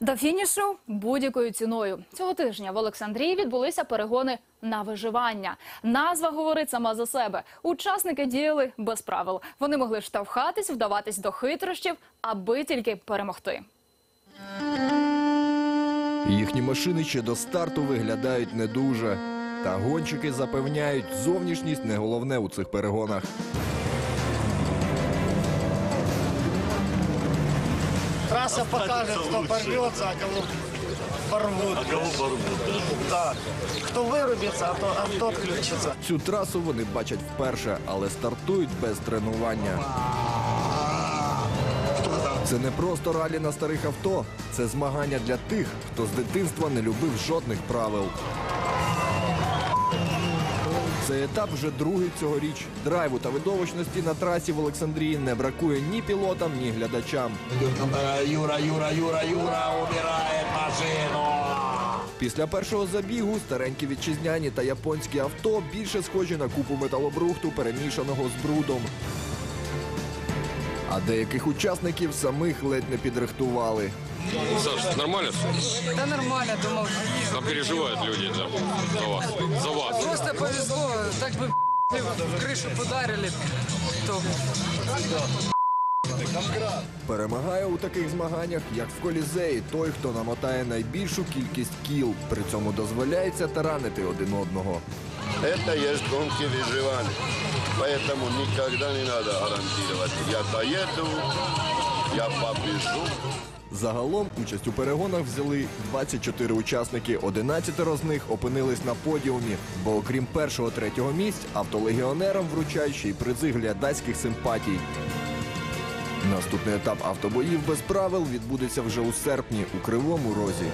До фінішу будь-якою ціною цього тижня в Олександрії відбулися перегони на виживання. Назва говорить сама за себе. Учасники діяли без правил. Вони могли штовхатись, вдаватись до хитрощів, аби тільки перемогти. Їхні машини ще до старту виглядають не дуже. Та гонщики запевняють, зовнішність не головне у цих перегонах. Трасса покажет, кто порвется, а кого порвут. А кого порвут, да. Кто вырубится, а, то, а. Цю трасу вони бачать вперше, але стартують без тренування. Це не просто ралі на старих авто, це змагання для тих, хто з дитинства не любив жодних правил. Цей етап вже другий цьогоріч. Драйву та видовищності на трасі в Олександрії не бракує ні пілотам, ні глядачам. Юра, Юра, Юра, Юра убирает машину. Після першого забігу старенькі вітчизняні та японські авто більше схожі на купу металобрухту, перемішаного з брудом. А деяких учасників самих ледь не підрихтували. Саш, нормально все? Да нормально, думал. Там переживают люди да, за вас. За вас. Просто повезло, так бы в крышу подарили, то Перемагає у таких змаганнях, як в колізеї, той, хто намотає найбільшу кількість кіл. При цьому дозволяється таранити один одного. Это есть гонки выживания. Поэтому никогда не надо гарантировать. Я доеду, я побежу. Загалом участь у перегонах взяли 24 учасники. 11 з них опинились на подіумі. Бо окрім першого третього місць, автолегіонерам вручають ще й призи глядацьких симпатій. Наступний етап автобоїв без правил відбудеться вже у серпні у Кривому Розі.